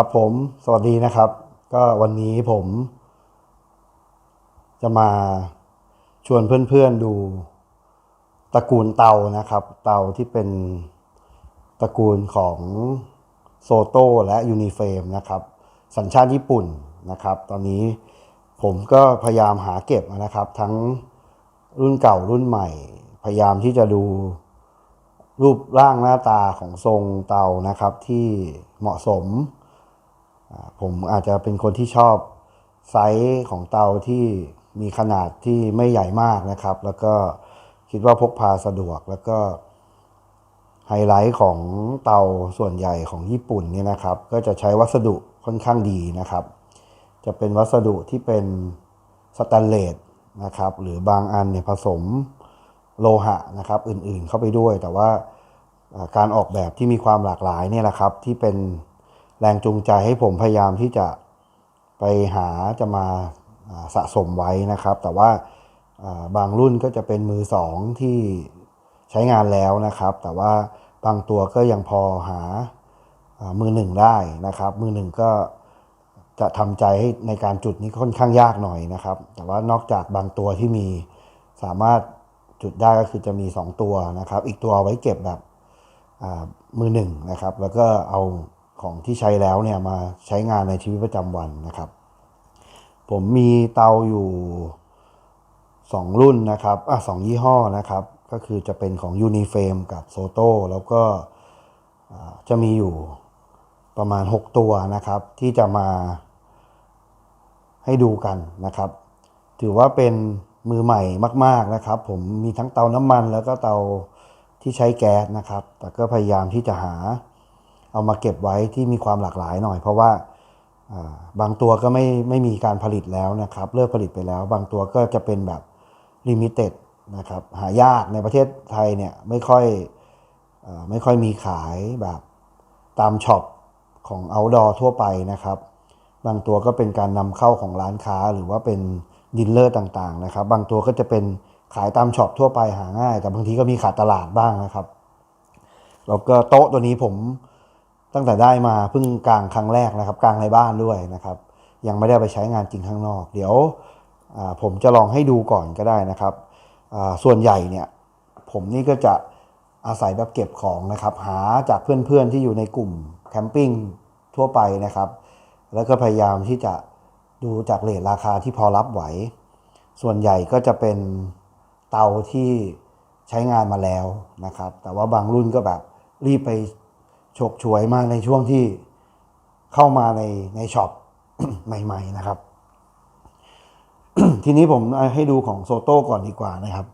ครับผมสวัสดีนะครับ ก็วันนี้ผม จะมาชวนเพื่อนๆดูตระกูลเตานะครับ เตาที่เป็นตระกูลของโซโต้และยูนิเฟมนะครับ สัญชาติญี่ปุ่นนะครับ ตอนนี้ผมก็พยายามหาเก็บนะครับ ทั้งรุ่นเก่ารุ่นใหม่ พยายามที่จะดูรูปร่างหน้าตาของทรงเตานะครับที่เหมาะสม ผมอาจจะเป็นคนที่ชอบไซส์ของเตาที่มีขนาดที่ไม่ใหญ่มากนะครับ แล้วก็คิดว่าพกพาสะดวกแล้วก็ไฮไลท์ของเตาส่วนใหญ่ของญี่ปุ่นเนี่ยนะครับ ก็จะใช้วัสดุค่อนข้างดีนะครับ จะเป็นวัสดุที่เป็นสแตนเลสนะครับ หรือบางอันเนี่ยผสมโลหะนะครับ อื่นๆเข้าไปด้วย แต่ว่าการออกแบบที่มีความหลากหลายเนี่ยแหละครับ ที่เป็น แรงจูงใจให้ผมพยายามที่จะไปหาจะมาสะสมไว้นะครับ แต่ว่าบางรุ่นก็จะเป็นมือสองที่ใช้งานแล้วนะครับ แต่ว่าบางตัวก็ยังพอหามือหนึ่งได้นะครับ มือหนึ่งก็จะทำใจให้ในการจุดนี้ค่อนข้างยากหน่อยนะครับ แต่ว่านอกจากบางตัวที่มีสามารถจุดได้ก็คือจะมี 2 ตัวนะครับ อีกตัวเอาไว้เก็บแบบมือหนึ่งนะครับ แล้วก็เอา ของที่ใช้แล้วเนี่ยมาใช้งานในชีวิตประจำวันนะครับ ผมมีเตาอยู่ 2 รุ่นนะครับอะสองยี่ห้อนะครับ ก็คือจะเป็นของ Uniframe กับ Soto แล้วก็จะมีอยู่ประมาณ 6 ตัวนะครับ ที่จะมาให้ดูกันนะครับ ถือว่าเป็นมือใหม่มาก ๆนะครับ ผมมีทั้งเตาน้ำมันแล้วก็เตาที่ใช้แก๊สนะครับ แต่ก็พยายามที่จะหา เอามาเก็บไว้ที่มีความหลากหลายหน่อย เพราะว่าบางตัวก็ไม่ไม่มีการผลิตแล้วนะครับเลิกผลิตไปแล้ว บางตัวก็จะเป็นแบบลิมิเต็ดนะครับหายากในประเทศไทยเนี่ยไม่ค่อยอไม่ค่อยมีขายแบบตามช็อปของ outdoor ทั่วไปนะครับ บางตัวก็เป็นการนำเข้าของร้านค้าหรือว่าเป็นดิลเลอร์ต่างๆนะครับ บางตัวก็จะเป็นขายตามช็อปทั่วไปหาง่าย แต่บางทีก็มีขาดตลาดบ้างนะครับแล้วก็โต๊ะตัวนี้ผม ตั้งแต่ได้มาเพิ่งกลางครั้งแรกนะครับกลางในบ้านด้วยนะครับ ยังไม่ได้ไปใช้งานจริงข้างนอก เดี๋ยวผมจะลองให้ดูก่อนก็ได้นะครับ ส่วนใหญ่เนี่ยผมนี่ก็จะอาศัยแบบเก็บของนะครับ หาจากเพื่อนๆที่อยู่ในกลุ่มแคมปิ้งทั่วไปนะครับ แล้วก็พยายามที่จะดูจากเลทราคาที่พอรับไหว ส่วนใหญ่ก็จะเป็นเตาที่ใช้งานมาแล้วนะครับ แต่ว่าบางรุ่นก็แบบรีบไป ฉกฉวยมากในช่วงที่เข้ามาในในช็อปใหม่ ๆ นะครับ ทีนี้ผมให้ดูของโซโต้ก่อนดีกว่านะครับ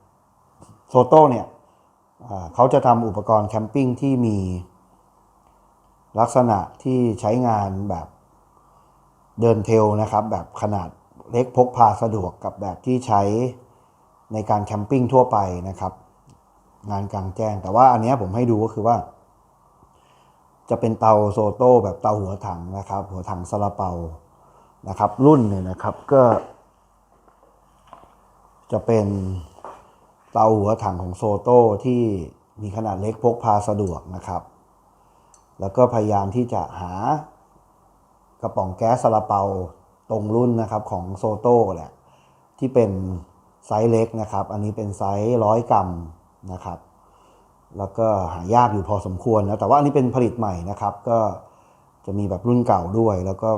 โซโต้เนี่ยเขาจะทำอุปกรณ์แคมปิ้งที่มีลักษณะที่ใช้งานแบบเดินเทลนะครับ แบบขนาดเล็กพกพาสะดวกกับแบบที่ใช้ในการแคมปิ้งทั่วไปนะครับ งานกลางแจ้งแต่ว่าอันนี้ผมให้ดูก็คือว่า จะเป็นเตาโซโต้แบบเตาหัวถังนะครับ หัวถังซาลาเปานะครับ รุ่นเนี่ยนะครับก็ จะเป็นเตาหัวถังของโซโต้ที่มีขนาดเล็กพกพาสะดวกนะครับ แล้วก็พยายามที่จะหากระป๋องแก๊สซาลาเปาตรงรุ่นนะครับของโซโต้แหละที่เป็นไซส์เล็กนะครับ อันนี้เป็นไซส์ร้อยกรัมนะครับ แล้วก็หายากอยู่พอสมควรนะแต่ว่าอันนี้เป็นผลิตใหม่นะครับ ก็จะมีแบบรุ่นเก่าด้วย แล้วก็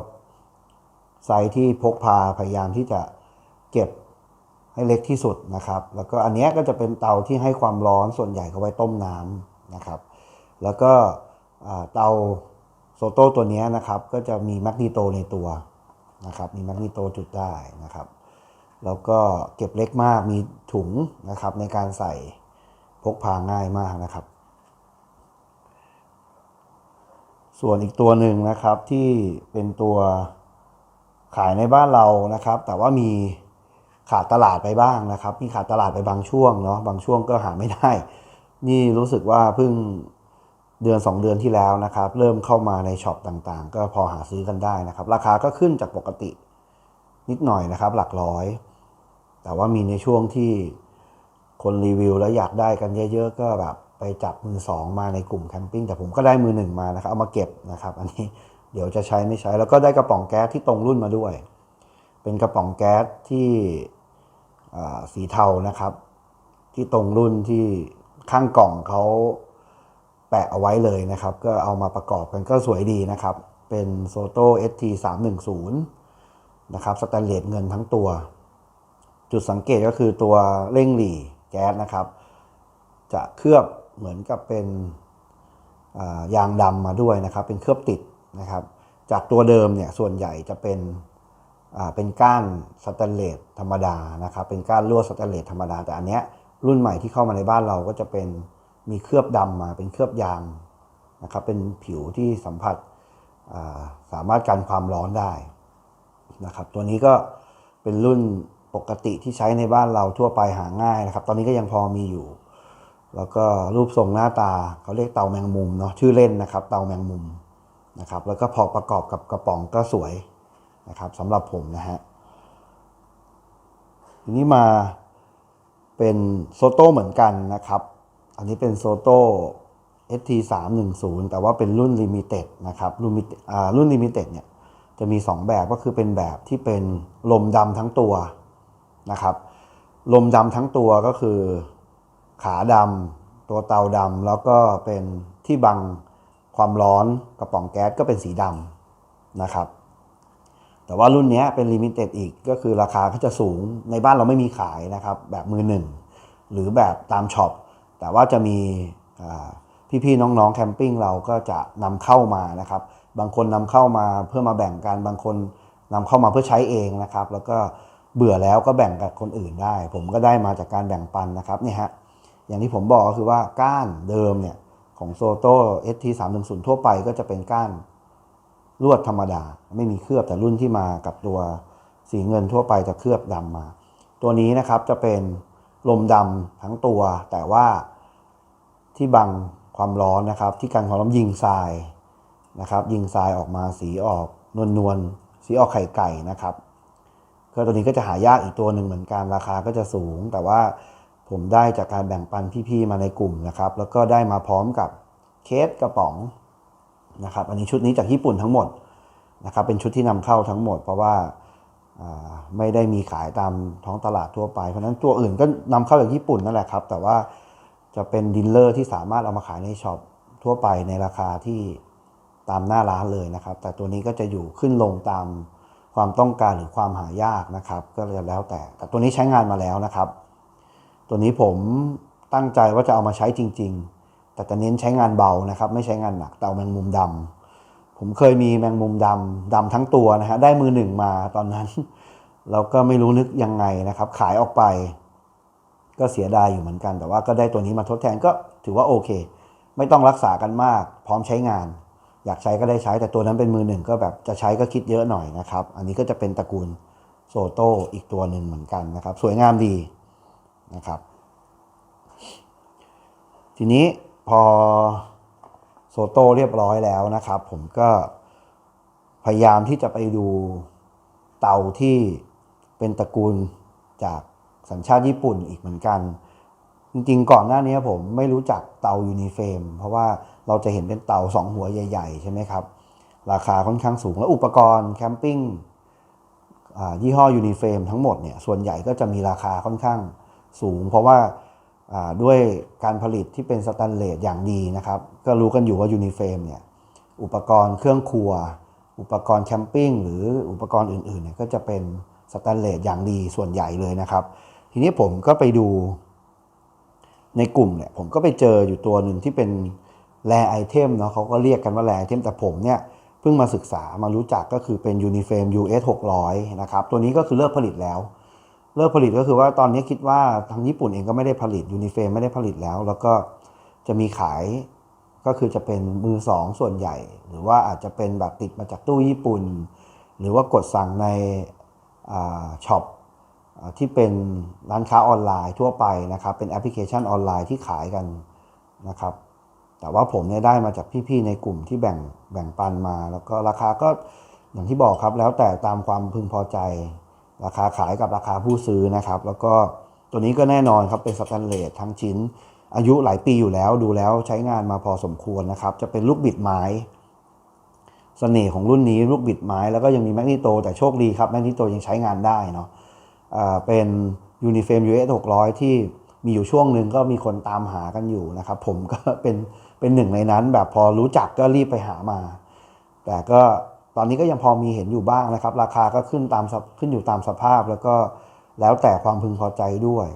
ไซส์ที่พกพาพยายามที่จะเก็บให้เล็กที่สุดนะครับ แล้วก็อันนี้ก็จะเป็นเตาที่ให้ความร้อนส่วนใหญ่เขาไว้ต้มน้ำนะครับ แล้วก็เตาโซโต้ตัวนี้นะครับ ก็จะมีแมกนีโตในตัวนะครับ มีแมกนีโตจุดได้นะครับ แล้วก็เก็บเล็กมากมีถุงนะครับในการใส่ พกพาง่ายมากนะครับ ส่วนอีกตัวหนึ่งนะครับที่เป็นตัวขายในบ้านเรานะครับ แต่ว่ามีขาดตลาดไปบ้างนะครับ มีขาดตลาดไปบางช่วงเนาะบางช่วงก็หาไม่ได้ นี่รู้สึกว่าเพิ่งเดือน 2 เดือนที่แล้วนะครับ เริ่มเข้ามาในช็อปต่างๆ ก็พอหาซื้อกันได้นะครับ ราคาก็ขึ้นจากปกตินิดหน่อยนะครับ หลักร้อย แต่ว่ามีในช่วงที่ คนรีวิวแล้วอยากได้กันเยอะ ๆ ก็แบบไปจับมือสองมาในกลุ่มแคมปิ้งแต่ผมก็ได้มือหนึ่งมานะครับเอามาเก็บนะครับ อันนี้เดี๋ยวจะใช้ไม่ใช้แล้วก็ได้กระป๋องแก๊สที่ตรงรุ่นมาด้วย เป็นกระป๋องแก๊สที่สีเทานะครับ ที่ตรงรุ่นที่ข้างกล่องเขาแปะเอาไว้เลยนะครับ ก็เอามาประกอบกันก็สวยดีนะครับ เป็นโซโต้ ST 3 1 0นะครับสแตนเลสเงินทั้งตัว จุดสังเกตก็คือตัวเร่งหรี่ แก๊สนะครับ จะเคลือบเหมือนกับเป็นยางดำมาด้วยนะครับ เป็นเคลือบติดนะครับ จากตัวเดิมเนี่ยส่วนใหญ่จะเป็นเป็นก้านสแตนเลสธรรมดานะครับ เป็นก้านลวดสแตนเลสธรรมดา แต่อันเนี้ยรุ่นใหม่ที่เข้ามาในบ้านเราก็จะเป็นมีเคลือบดำมาเป็นเคลือบยางนะครับ เป็นผิวที่สัมผัสสามารถกันความร้อนได้นะครับ ตัวนี้ก็เป็นรุ่น ปกติที่ใช้ในบ้านเราทั่วไปหาง่ายนะครับ ตอนนี้ก็ยังพอมีอยู่ แล้วก็รูปทรงหน้าตาเขาเรียกเตาแมงมุมเนาะชื่อเล่นนะครับ เตาแมงมุมนะครับ แล้วก็พอประกอบกับกระป๋องก็สวยนะครับสำหรับผมนะฮะทีนี้มาเป็นโซโต้เหมือนกันนะครับ อันนี้เป็นโซโต้ ST 3 1 0แต่ว่าเป็นรุ่นลิมิเต็ดนะครับ รุ่นรุ่นลิมิเต็ดเนี่ยจะมี 2 แบบก็คือเป็นแบบที่เป็นลมดำทั้งตัว นะครับ ลมดำทั้งตัวก็คือ ขาดำตัวเตาดำแล้วก็เป็นที่บังความร้อนกระป๋องแก๊สก็เป็นสีดำนะครับ แต่ว่ารุ่นนี้เป็นลิมิเต็ดอีกก็คือราคาก็จะสูงในบ้านเราไม่มีขายนะครับ แบบมือหนึ่งหรือแบบตามช็อปแต่ว่าจะมีอ่พี่ๆน้องๆแคมปิ้งเราก็จะนำเข้ามานะครับ บางคนนำเข้ามาเพื่อมาแบ่งกันบางคนนำเข้ามาเพื่อใช้เองนะครับ แล้วก็ เบื่อแล้วก็แบ่งกับคนอื่นได้ ผมก็ได้มาจากการแบ่งปันนะครับเนี่ยฮะอย่างที่ผมบอกก็คือว่าก้านเดิมเนี่ยของโซโต้ ST 3 1 0ทั่วไปก็จะเป็นก้านลวดธรรมดา ไม่มีเคลือบแต่รุ่นที่มากับตัวสีเงินทั่วไปจะเคลือบดำมา ตัวนี้นะครับจะเป็นลมดำทั้งตัว แต่ว่าที่บังความร้อนนะครับ ที่กันความร้อนยิงทรายนะครับ ยิงทรายออกมาสีออกนวลนวลๆสีออกไข่ไก่นะครับ ก็ตัวนี้ก็จะหายากอีกตัวหนึ่งเหมือนกันราคาก็จะสูง แต่ว่าผมได้จากการแบ่งปันพี่ๆมาในกลุ่มนะครับ แล้วก็ได้มาพร้อมกับเคสกระป๋องนะครับ อันนี้ชุดนี้จากญี่ปุ่นทั้งหมดนะครับ เป็นชุดที่นำเข้าทั้งหมด เพราะว่าไม่ได้มีขายตามท้องตลาดทั่วไป เพราะฉะนั้นตัวอื่นก็นำเข้าจากญี่ปุ่นนั่นแหละครับ แต่ว่าจะเป็นดีลเลอร์ที่สามารถเอามาขายในช็อปทั่วไปในราคาที่ตามหน้าร้านเลยนะครับ แต่ตัวนี้ก็จะอยู่ขึ้นลงตาม ความต้องการหรือความหายากนะครับ ก็แล้วแต่ แต่ตัวนี้ใช้งานมาแล้วนะครับ ตัวนี้ผมตั้งใจว่าจะเอามาใช้จริง ๆ แต่จะเน้นใช้งานเบานะครับ ไม่ใช้งานหนักเตาแมงมุมดำผมเคยมีแมงมุมดำดำทั้งตัวนะฮะได้มือหนึ่งมาตอนนั้น เราก็ไม่รู้นึกยังไงนะครับ ขายออกไป ก็เสียดายอยู่เหมือนกัน แต่ว่าก็ได้ตัวนี้มาทดแทนก็ถือว่าโอเค ไม่ต้องรักษากันมาก พร้อมใช้งาน อยากใช้ก็ได้ใช้แต่ตัวนั้นเป็นมือหนึ่งก็แบบจะใช้ก็คิดเยอะหน่อยนะครับ อันนี้ก็จะเป็นตระกูลโซโต้อีกตัวหนึ่งเหมือนกันนะครับ สวยงามดีนะครับ ทีนี้พอโซโต้เรียบร้อยแล้วนะครับ ผมก็พยายามที่จะไปดูเตาที่เป็นตระกูลจากสัญชาติญี่ปุ่นอีกเหมือนกัน จริงๆ ก่อนหน้านี้ผมไม่รู้จักเตายูนิเฟมเพราะว่า เราจะเห็นเป็นเต่าสองหัวใหญ่ ๆ ใช่ไหมครับ ราคาค่อนข้างสูง และอุปกรณ์แคมปิ้งยี่ห้อยูนิเฟรมทั้งหมดเนี่ยส่วนใหญ่ก็จะมีราคาค่อนข้างสูง เพราะว่าด้วยการผลิตที่เป็นสแตนเลสอย่างดีนะครับ ก็รู้กันอยู่ว่ายูนิเฟรมเนี่ยอุปกรณ์เครื่องครัว อุปกรณ์แคมปิ้งหรืออุปกรณ์อื่นๆเนี่ยก็จะเป็นสแตนเลสอย่างดีส่วนใหญ่เลยนะครับ ทีนี้ผมก็ไปดูในกลุ่มเนี่ยผมก็ไปเจออยู่ตัวหนึ่งที่เป็น แรไอเทมเนาะเขาก็เรียกกันว่าแรไอเทมแต่ผมเนี่ยเพิ่งมาศึกษามารู้จักก็คือเป็น Uniframe US 600นะครับตัวนี้ก็คือเลิกผลิตแล้ว เลิกผลิตก็คือว่าตอนนี้คิดว่าทางญี่ปุ่นเองก็ไม่ได้ผลิต Uniframe ไม่ได้ผลิตแล้ว แล้วก็จะมีขายก็คือจะเป็นมือสองส่วนใหญ่ หรือว่าอาจจะเป็นแบบติดมาจากตู้ญี่ปุ่น หรือว่ากดสั่งในช็อปที่เป็นร้านค้าออนไลน์ทั่วไปนะครับ เป็นแอปพลิเคชันออนไลน์ที่ขายกันนะครับ แต่ว่าผมเนี่ยได้มาจากพี่ๆในกลุ่มที่แบ่งแบ่งปันมา แล้วก็ราคาก็อย่างที่บอกครับแล้วแต่ตามความพึงพอใจ ราคาขายกับราคาผู้ซื้อนะครับ แล้วก็ตัวนี้ก็แน่นอนครับเป็นสแตนเลสทั้งชิ้น อายุหลายปีอยู่แล้วดูแล้วใช้งานมาพอสมควรนะครับ จะเป็นลูกบิดไม้เสน่ห์ของรุ่นนี้ลูกบิดไม้แล้วก็ยังมีแมกนีโตแต่โชคดีครับแมกนีโตยังใช้งานได้เนาะอ่าเป็นยูนิเฟม US 600 ที่มีอยู่ช่วงหนึ่งก็มีคนตามหากันอยู่นะครับ ผมก็เป็น เป็นหนึ่งในนั้น แบบพอรู้จักก็รีบไปหามา แต่ก็ตอนนี้ก็ยังพอมีเห็นอยู่บ้างนะครับ ราคาก็ขึ้นตามขึ้นอยู่ตามสภาพแล้วก็แล้วแต่ความพึงพอใจด้วย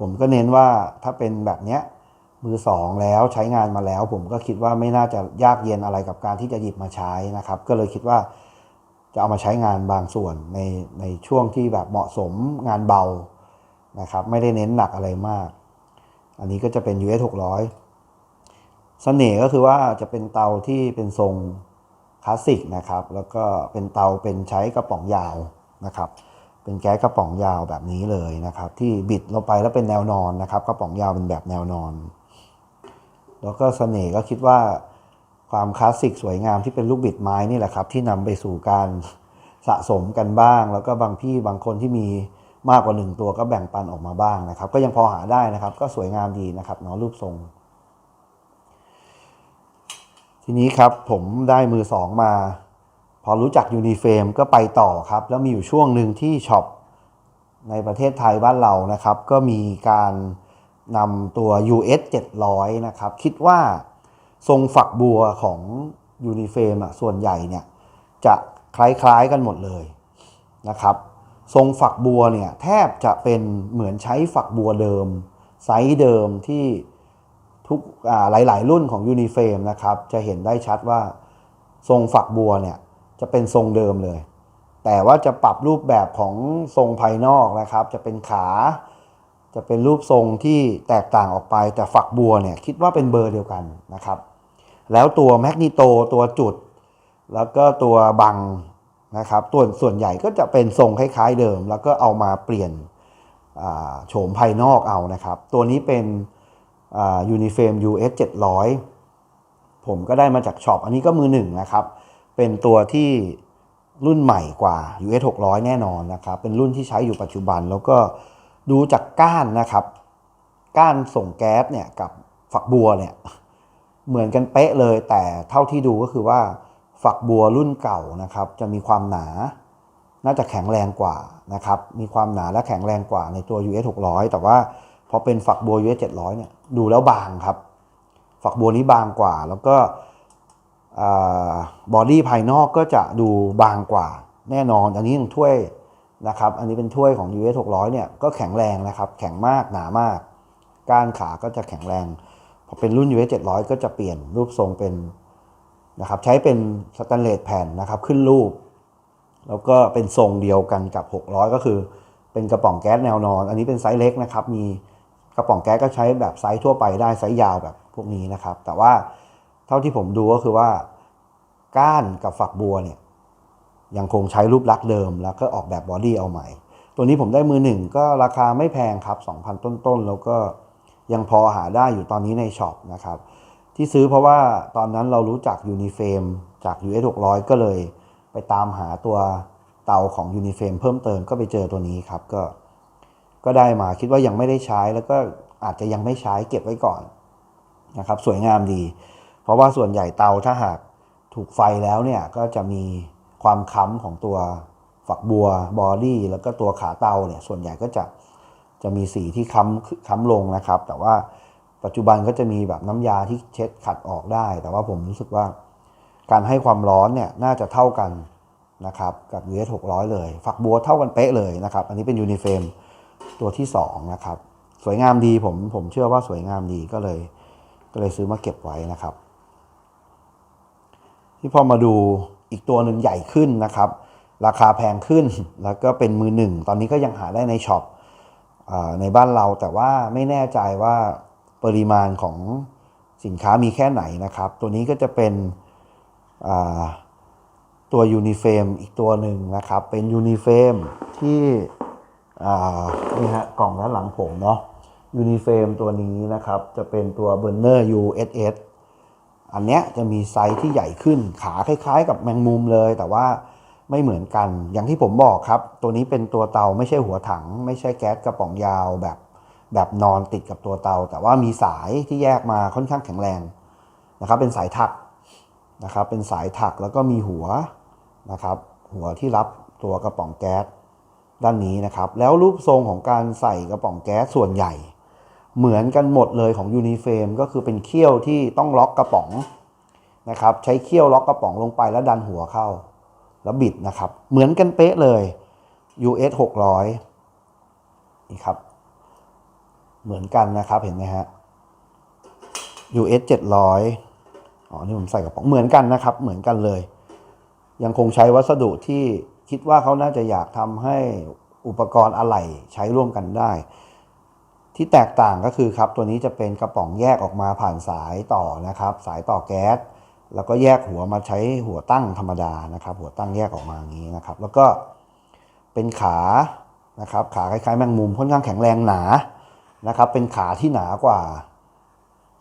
ผมก็เน้นว่าถ้าเป็นแบบเนี้ยมือสองแล้วใช้งานมาแล้ว ผมก็คิดว่าไม่น่าจะยากเย็นอะไรกับการที่จะหยิบมาใช้นะครับ ก็เลยคิดว่าจะเอามาใช้งานบางส่วนในในช่วงที่แบบเหมาะสมงานเบานะครับ ไม่ได้เน้นหนักอะไรมาก อันนี้ก็จะเป็น US 600 เสน่ห์ก็คือว่าจะเป็นเตาที่เป็นทรงคลาสสิกนะครับ แล้วก็เป็นเตาเป็นใช้กระป๋องยาวนะครับ เป็นแก๊สกระป๋องยาวแบบนี้เลยนะครับ ที่บิดลงไปแล้วเป็นแนวนอนนะครับ กระป๋องยาวเป็นแบบแนวนอน แล้วก็เสน่ห์ก็คิดว่าความคลาสสิกสวยงามที่เป็นลูกบิดไม้นี่แหละครับ ที่นำไปสู่การสะสมกันบ้าง แล้วก็บางพี่บางคนที่มีมากกว่าหนึ่งตัวก็แบ่งปันออกมาบ้างนะครับ ก็ยังพอหาได้นะครับ ก็สวยงามดีนะครับเนาะรูปทรง ทีนี้ครับผมได้มือสองมา พอรู้จักยูนิเฟมก็ไปต่อครับ แล้วมีอยู่ช่วงหนึ่งที่ช็อปในประเทศไทยบ้านเรานะครับ ก็มีการนำตัว US 700 นะครับ คิดว่าทรงฝักบัวของยูนิเฟมอะส่วนใหญ่เนี่ย จะคล้ายๆกันหมดเลยนะครับ ทรงฝักบัวเนี่ย แทบจะเป็นเหมือนใช้ฝักบัวเดิม ไซส์เดิมที่ ทุกหลาย ๆ รุ่นของยูนิเฟมนะครับ จะเห็นได้ชัดว่าทรงฝักบัวเนี่ยจะเป็นทรงเดิมเลย แต่ว่าจะปรับรูปแบบของทรงภายนอกนะครับ จะเป็นขา จะเป็นรูปทรงที่แตกต่างออกไป แต่ฝักบัวเนี่ยคิดว่าเป็นเบอร์เดียวกันนะครับ แล้วตัวแมกนีโตตัวจุด แล้วก็ตัวบังนะครับตัวส่วนใหญ่ก็จะเป็นทรงคล้าย ๆ เดิม แล้วก็เอามาเปลี่ยนโฉมภายนอกเอานะครับ ตัวนี้เป็น ยูนิเฟม US 700 ผมก็ได้มาจากช็อปอันนี้ก็มือหนึ่งนะครับ เป็นตัวที่รุ่นใหม่กว่า US 600 แน่นอนนะครับ เป็นรุ่นที่ใช้อยู่ปัจจุบันแล้วก็ดูจากก้านนะครับ ก้านส่งแก๊สเนี่ยกับฝักบัวเนี่ยเหมือนกันเป๊ะเลย แต่เท่าที่ดูก็คือว่าฝักบัวรุ่นเก่านะครับ จะมีความหนา น่าจะแข็งแรงกว่านะครับ มีความหนาและแข็งแรงกว่าในตัว US 600 แต่ว่าพอเป็นฝักบัว US 700 เนี่ยดูแล้วบางครับ ฝักบัวนี้บางกว่า แล้วก็บอดี้ภายนอกก็จะดูบางกว่า แน่นอน อันนี้หนึ่งถ้วยนะครับ อันนี้เป็นถ้วยของ US 600 เนี่ยก็แข็งแรงนะครับ แข็งมากหนามาก ก้านขาก็จะแข็งแรง พอเป็นรุ่น US 700 ก็จะเปลี่ยนรูปทรงเป็นนะครับ ใช้เป็นสแตนเลสแผ่นนะครับ ขึ้นรูป แล้วก็เป็นทรงเดียวกันกับ 600 ก็คือ เป็นกระป๋องแก๊สแนวนอน อันนี้เป็นไซส์เล็กนะครับ มี กระป๋องแก๊สก็ใช้แบบไซส์ทั่วไปได้ไซส์ยาวแบบพวกนี้นะครับ แต่ว่าเท่าที่ผมดูก็คือว่า ก้านกับฝักบัวเนี่ยยังคงใช้รูปลักษณ์เดิม แล้วก็ออกแบบบอดี้เอาใหม่ ตัวนี้ผมได้มือหนึ่งก็ราคาไม่แพงครับ 2,000 ต้นๆ แล้วก็ยังพอหาได้อยู่ตอนนี้ในช็อปนะครับ ที่ซื้อเพราะว่าตอนนั้นเรารู้จักยูนิเฟมจาก US 600 ก็เลยไปตามหาตัวเตาของยูนิเฟมเพิ่มเติมก็ไปเจอตัวนี้ครับก็ ก็ได้มาคิดว่ายังไม่ได้ใช้แล้วก็อาจจะยังไม่ใช้เก็บไว้ก่อนนะครับ สวยงามดี เพราะว่าส่วนใหญ่เตาถ้าหากถูกไฟแล้วเนี่ยก็จะมีความค้ำของตัวฝักบัวบอดี้แล้วก็ตัวขาเตาเนี่ยส่วนใหญ่ก็จะจะมีสีที่ค้ำค้ำลงนะครับ แต่ว่าปัจจุบันก็จะมีแบบน้ำยาที่เช็ดขัดออกได้ แต่ว่าผมรู้สึกว่าการให้ความร้อนเนี่ยน่าจะเท่ากันนะครับกับ US 600 เลย ฝักบัวเท่ากันเป๊ะเลยนะครับ อันนี้เป็นยูนิเฟม ตัวที่2นะครับสวยงามดีผมผมเชื่อว่าสวยงามดีก็เลย ก็เลยซื้อมาเก็บไว้นะครับ ที่พอมาดูอีกตัวหนึ่งใหญ่ขึ้นนะครับ ราคาแพงขึ้นแล้วก็เป็นมือหนึ่งตอนนี้ก็ยังหาได้ในช็อปในบ้านเราแต่ว่าไม่แน่ใจว่าปริมาณของสินค้ามีแค่ไหนนะครับ ตัวนี้ก็จะเป็นตัวยูนิเฟมอีกตัวหนึ่งนะครับ เป็นยูนิเฟมที่ นี่ฮะกล่องด้านหลังผมเนาะยูนิเฟมตัวนี้นะครับ จะเป็นตัวเบอร์เนอร์ USS อันเนี้ยจะมีไซส์ที่ใหญ่ขึ้นขาคล้ายๆ กับแมงมุมเลย แต่ว่าไม่เหมือนกันอย่างที่ผมบอกครับ ตัวนี้เป็นตัวเตาไม่ใช่หัวถัง ไม่ใช่แก๊สกระป๋องยาวแบบแบบนอนติดกับตัวเตา แต่ว่ามีสายที่แยกมาค่อนข้างแข็งแรงนะครับ เป็นสายถักนะครับ เป็นสายถักแล้วก็มีหัวนะครับ หัวที่รับตัวกระป๋องแก๊ส ด้านนี้นะครับ แล้วรูปทรงของการใส่กระป๋องแก๊สส่วนใหญ่ เหมือนกันหมดเลยของยูนิเฟมก็คือเป็นเขี้ยวที่ต้องล็อกกระป๋องนะครับใช้เขี้ยวล็อกกระป๋องลงไปแล้วดันหัวเข้า แล้วบิดนะครับ เหมือนกันเป๊ะเลย US 600นี่ครับ เหมือนกันนะครับเห็นไหมฮะ US 700อ๋อนี่ผมใส่กระป๋องเหมือนกันนะครับ เหมือนกันเลย ยังคงใช้วัสดุที่ คิดว่าเขาน่าจะอยากทำให้อุปกรณ์อะไหล่ใช้ร่วมกันได้ ที่แตกต่างก็คือครับตัวนี้จะเป็นกระป๋องแยกออกมาผ่านสายต่อนะครับ สายต่อแก๊ส แล้วก็แยกหัวมาใช้หัวตั้งธรรมดานะครับ หัวตั้งแยกออกมาอย่างนี้นะครับ แล้วก็เป็นขานะครับขาคล้ายๆแมงมุมค่อนข้างแข็งแรงหนานะครับ เป็นขาที่หนากว่า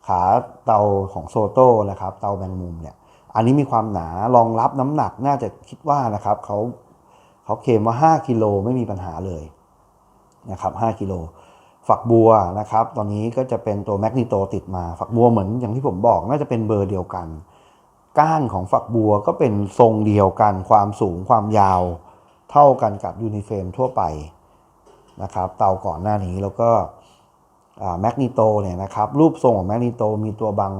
ขาเตาของโซโต้นะครับ เตาแมงมุมเนี่ยอันนี้มีความหนารองรับน้ำหนักน่าจะคิดว่านะครับเขา เขาเคลมว่า 5 กิโลไม่มีปัญหาเลยนะครับ5กิโล ฝักบัวนะครับ ตอนนี้ก็จะเป็นตัวแมกนิโตติดมา ฝักบัวเหมือนอย่างที่ผมบอกน่าจะเป็นเบอร์เดียวกัน ก้านของฝักบัวก็เป็นทรงเดียวกัน ความสูงความยาว เท่ากันกับยูนิเฟรมทั่วไปนะครับ เตาก่อนหน้านี้แล้วก็แมกนิโตเนี่ยนะครับ รูปทรงของแมกนิโตมีตัวบัง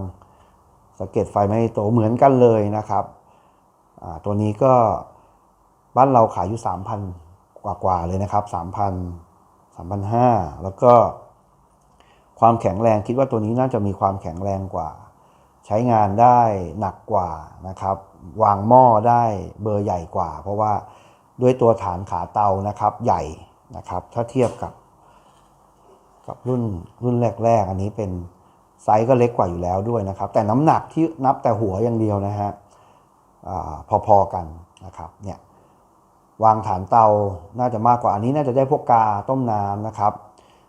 สะเก็ตไฟแมกนิโตเหมือนกันเลยนะครับตัวนี้ก็ บ้านเราขายอยู่ 3,000 กว่ากว่าเลยนะครับ 3,000 3,500 แล้วก็ความแข็งแรงคิดว่าตัวนี้น่าจะมีความแข็งแรงกว่า ใช้งานได้หนักกว่านะครับ วางหม้อได้เบอร์ใหญ่กว่า เพราะว่าด้วยตัวฐานขาเตานะครับใหญ่นะครับ ถ้าเทียบกับ กับรุ่นรุ่นแรก ๆ อันนี้เป็นไซส์ก็เล็กกว่าอยู่แล้วด้วยนะครับ แต่น้ำหนักที่นับแต่หัวอย่างเดียวนะฮะพอๆกันนะครับเนี่ย วางฐานเตาน่าจะมากกว่าอันนี้น่าจะได้พวกกาต้มน้ำนะครับ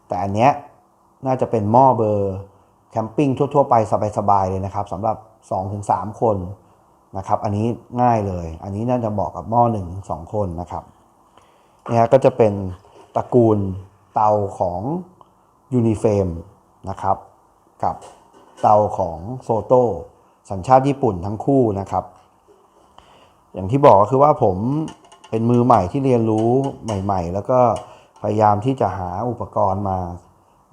แต่อันเนี้ยน่าจะเป็นหม้อเบอร์แคมปิ้งทั่ว ๆ ไปสบายๆเลยนะครับสำหรับ 2-3 คนนะครับ อันนี้ง่ายเลย อันนี้น่าจะเหมาะกับหม้อ1-2สองคนนะครับเนี่ยก็จะเป็นตระกูลเตาของยูนิเฟมนะครับกับเตาของโซโต้สัญชาติญี่ปุ่นทั้งคู่นะครับ อย่างที่บอกก็คือว่าผม เป็นมือใหม่ที่เรียนรู้ใหม่ ๆ แล้วก็พยายามที่จะหาอุปกรณ์มา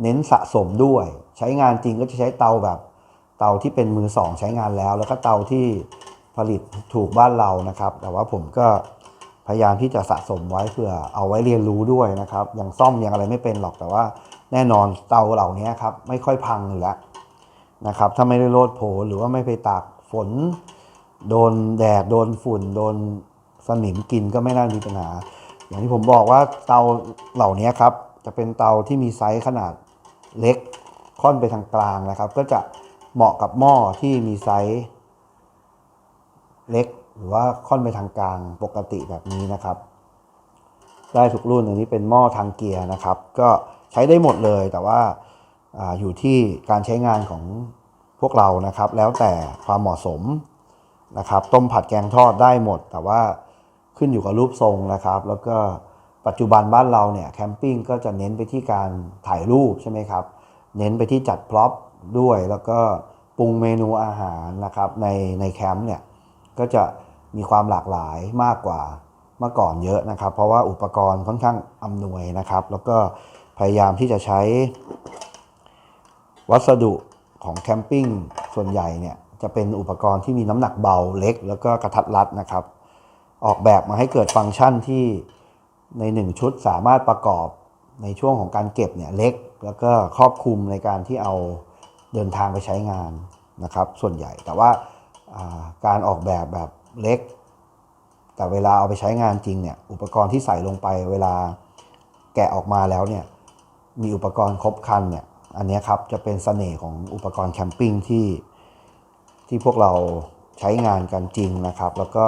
เน้นสะสมด้วย ใช้งานจริงก็จะใช้เตาแบบ เตาที่เป็นมือสองใช้งานแล้ว แล้วก็เตาที่ผลิตถูกบ้านเรานะครับ แต่ว่าผมก็พยายามที่จะสะสมไว้เพื่อเอาไว้เรียนรู้ด้วยนะครับอย่างซ่อมอย่างอะไรไม่เป็นหรอกแต่ว่าแน่นอนเตาเหล่านี้ครับไม่ค่อยพังอยู่แล้วนะครับถ้าไม่ได้โลดโผหรือว่าไม่ไปตากฝน โดนแดดโดนฝุ่น โดน สนิมกินก็ไม่น่ามีปัญหา อย่างที่ผมบอกว่าเตาเหล่านี้ครับ จะเป็นเตาที่มีไซส์ขนาดเล็กค่อนไปทางกลางนะครับ ก็จะเหมาะกับหม้อที่มีไซส์เล็ก หรือว่าค่อนไปทางกลางปกติแบบนี้นะครับ ได้ทุกรุ่นอันนี้เป็นหม้อทางเกียร์นะครับ ก็ใช้ได้หมดเลยแต่ว่าอาอยู่ที่การใช้งานของพวกเรานะครับ แล้วแต่ความเหมาะสมนะครับ ต้มผัดแกงทอดได้หมด แต่ว่า ขึ้นอยู่กับรูปทรงนะครับ แล้วก็ปัจจุบันบ้านเราเนี่ยแคมปิ้งก็จะเน้นไปที่การถ่ายรูปใช่ไหมครับ เน้นไปที่จัดพร็อพด้วย แล้วก็ปรุงเมนูอาหารนะครับในในแคมป์เนี่ยก็จะมีความหลากหลายมากกว่าเมื่อก่อนเยอะนะครับ เพราะว่าอุปกรณ์ค่อนข้างอำนวยนะครับ แล้วก็พยายามที่จะใช้ วัสดุของแคมปิ้งส่วนใหญ่เนี่ยจะเป็นอุปกรณ์ที่มีน้ำหนักเบาเล็ก แล้วก็กระทัดรัดนะครับ ออกแบบมาให้เกิดฟังก์ชันที่ในหนึ่งชุดสามารถประกอบในช่วงของการเก็บเนี่ยเล็ก แล้วก็ครอบคลุมในการที่เอาเดินทางไปใช้งานนะครับ ส่วนใหญ่แต่ว่าาการออกแบบแบบเล็ก แต่เวลาเอาไปใช้งานจริงเนี่ยอุปกรณ์ที่ใส่ลงไปเวลาแกะออกมาแล้วเนี่ยมีอุปกรณ์ครบครันเนี่ยอันนี้ครับจะเป็นเสน่ห์ของอุปกรณ์แคมปิ้งที่ที่พวกเราใช้งานกันจริงนะครับ แล้วก็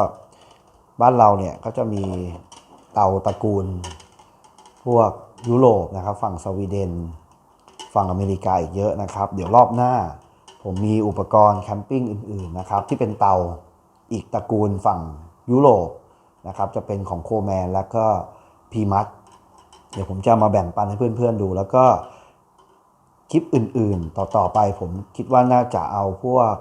บ้านเราเนี่ยก็จะมีเตาตระกูล พวกยุโรปนะครับ ฝั่งสวีเดน ฝั่งอเมริกาอีกเยอะนะครับ เดี๋ยวรอบหน้า ผมมีอุปกรณ์แคมปิ้งอื่นๆนะครับ ที่เป็นเตาอีกตระกูลฝั่งยุโรปนะครับ จะเป็นของโคแมนแล้วก็พีมัตเดี๋ยวผมจะมาแบ่งปันให้เพื่อนๆดู แล้วก็คลิปอื่นๆ ต่อๆไปผมคิดว่าน่าจะเอาพวก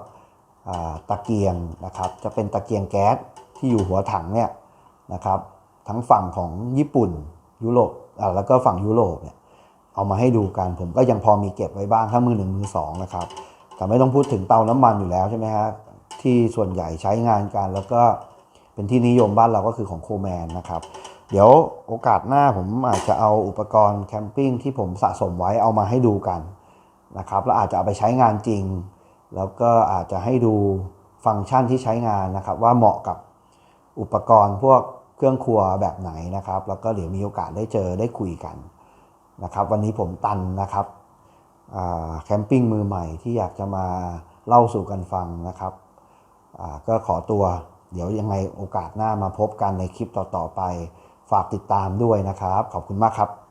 ตะเกียงนะครับ จะเป็นตะเกียงแก๊ส ที่อยู่หัวถังเนี่ยนะครับทั้งฝั่งของญี่ปุ่นยุโรปอ่าแล้วก็ฝั่งยุโรปเนี่ยเอามาให้ดูกันผมก็ยังพอมีเก็บไว้บ้างถ้ามือหนึ่งมือสองนะครับแต่ไม่ต้องพูดถึงเตาน้ำมันอยู่แล้วใช่ไหมฮะที่ส่วนใหญ่ใช้งานกัน แล้วก็เป็นที่นิยมบ้านเราก็คือของโคแมนนะครับเดี๋ยวโอกาสหน้าผมอาจจะเอาอุปกรณ์แคมปิ้งที่ผมสะสมไว้เอามาให้ดูกันนะครับแล้วอาจจะเอาไปใช้งานจริง แล้วก็อาจจะให้ดูฟังก์ชันที่ใช้งานนะครับว่าเหมาะกับ อุปกรณ์พวกเครื่องครัวแบบไหนนะครับ แล้วก็เดี๋ยวมีโอกาสได้เจอได้คุยกันนะครับ วันนี้ผมตันนะครับแคมปิ้งมือใหม่ที่อยากจะมาเล่าสู่กันฟังนะครับก็ขอตัวเดี๋ยวยังไงโอกาสหน้ามาพบกันในคลิปต่อๆไป ฝากติดตามด้วยนะครับ ขอบคุณมากครับ